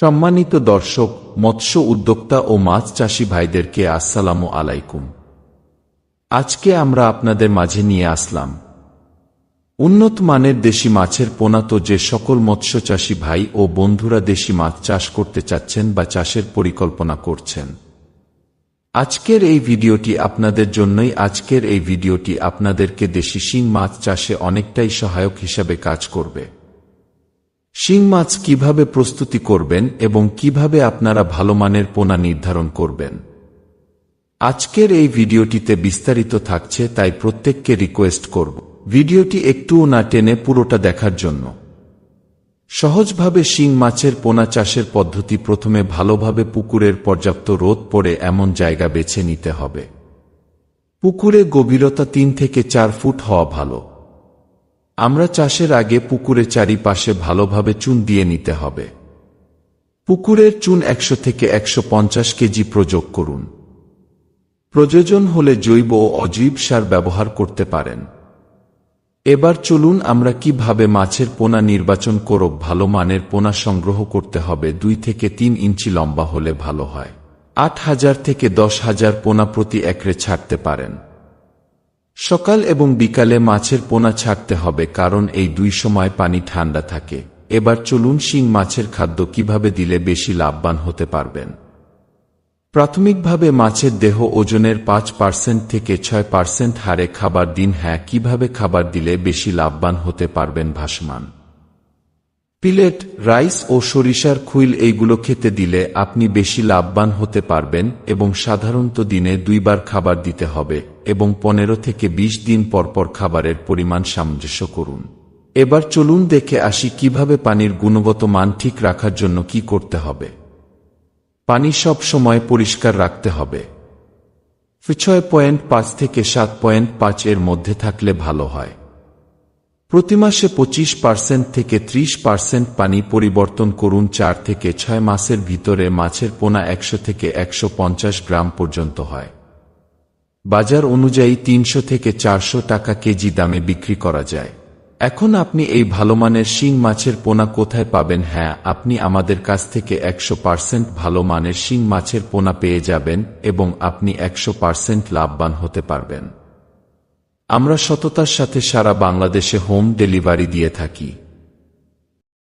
সম্মানিত দর্শক, মৎস্য উদ্যোক্তা ও মাছ চাষী ভাইদেরকে আসসালামু আলাইকুম। আজকে আমরা আপনাদের মাঝে নিয়ে আসলাম। উন্নত মানের দেশি মাছের পোনা তো যে সকল মৎস্য চাষি ভাই ও বন্ধুরা দেশি মাছ চাষ করতে চাচ্ছেন বা চাষের পরিকল্পনা করছেন। আজকের এই ভিডিওটি আপনাদের জন্যই, আজকের এই ভিডিওটি আপনাদেরকে দেশি শিং মাছ চাষে অনেকটাই সহায়ক হিসাবে কাজ করবে। শিং মাছ কীভাবে প্রস্তুতি করবেন এবং কীভাবে আপনারা ভালো মানের পোনা নির্ধারণ করবেন? আজকের এই ভিডিওটিতে বিস্তারিত থাকছে, তাই প্রত্যেককে রিকোয়েস্ট করব। ভিডিওটি একটুও না টেনে পুরোটা দেখার জন্য। সহজভাবে শিং মাছের পোনা চাষের পদ্ধতি প্রথমে ভালোভাবে পুকুরের পর্যাপ্ত রোদ পড়ে এমন জায়গা বেছে নিতে হবে। পুকুরে গভীরতা তিন থেকে চার ফুট হওয়া ভালো। আমরা চাষের আগে পুকুরে চারিপাশে ভালোভাবে চুন দিয়ে নিতে হবে। পুকুরের চুন একশো থেকে একশো পঞ্চাশ কেজি প্রযোগ করুন। প্রয়োজন হলে জৈব ও অজৈব সার ব্যবহার করতে পারেন। এবার চলুন আমরা কীভাবে মাছের পোনা নির্বাচন করব, ভালো মানের পোনা সংগ্রহ করতে হবে, দুই থেকে তিন ইঞ্চি লম্বা হলে ভালো হয়। আট হাজার থেকে দশ হাজার পোনা প্রতি একরে ছাড়তে পারেন। সকাল এবং বিকালে মাছের পোনা ছাড়তে হবে, কারণ এই দুই সময় পানি ঠান্ডা থাকে। এবার চলুন শিং মাছের খাদ্য কীভাবে দিলে বেশি লাভবান হতে পারবেন। প্রাথমিকভাবে মাছের দেহ ওজনের পাঁচ পার্সেন্ট থেকে ছয় পার্সেন্ট হারে খাবার দিন হ্যাঁ কীভাবে খাবার দিলে বেশি লাভবান হতে পারবেন ভাসমান। পিলেট রাইস ও সরিষার খুইল এইগুলো খেতে দিলে আপনি বেশি লাভবান হতে পারবেন এবং সাধারণত দিনে দুইবার খাবার দিতে হবে। এবং পনেরো থেকে ২০ দিন পরপর খাবারের পরিমাণ সামঞ্জস্য করুন। এবার চলুন দেখে আসি কীভাবে পানির গুণগত মান ঠিক রাখার জন্য কি করতে হবে। পানি সব সময় পরিষ্কার রাখতে হবে। ছয় পয়েন্ট পাঁচ থেকে সাত পয়েন্ট পাঁচ এর মধ্যে থাকলে ভালো হয়। প্রতি মাসে পঁচিশ পার্সেন্ট থেকে ত্রিশ পার্সেন্ট পানি পরিবর্তন করুন চার থেকে ছয় মাসের ভিতরে মাছের পোনা একশো থেকে একশো পঞ্চাশ গ্রাম পর্যন্ত হয়। বাজার অনুযায়ী তিনশো থেকে চারশো টাকা কেজি দামে বিক্রি করা যায়। এখন আপনি এই ভালো মানের শিং মাছের পোনা কোথায় পাবেন? হ্যাঁ আপনি আমাদের কাছ থেকে একশো পার্সেন্ট ভালো মানের শিং মাছের পোনা পেয়ে যাবেন এবং আপনি একশো পার্সেন্ট লাভবান হতে পারবেন। আমরা সততার সাথে সারা বাংলাদেশে হোম ডেলিভারি দিয়ে থাকি।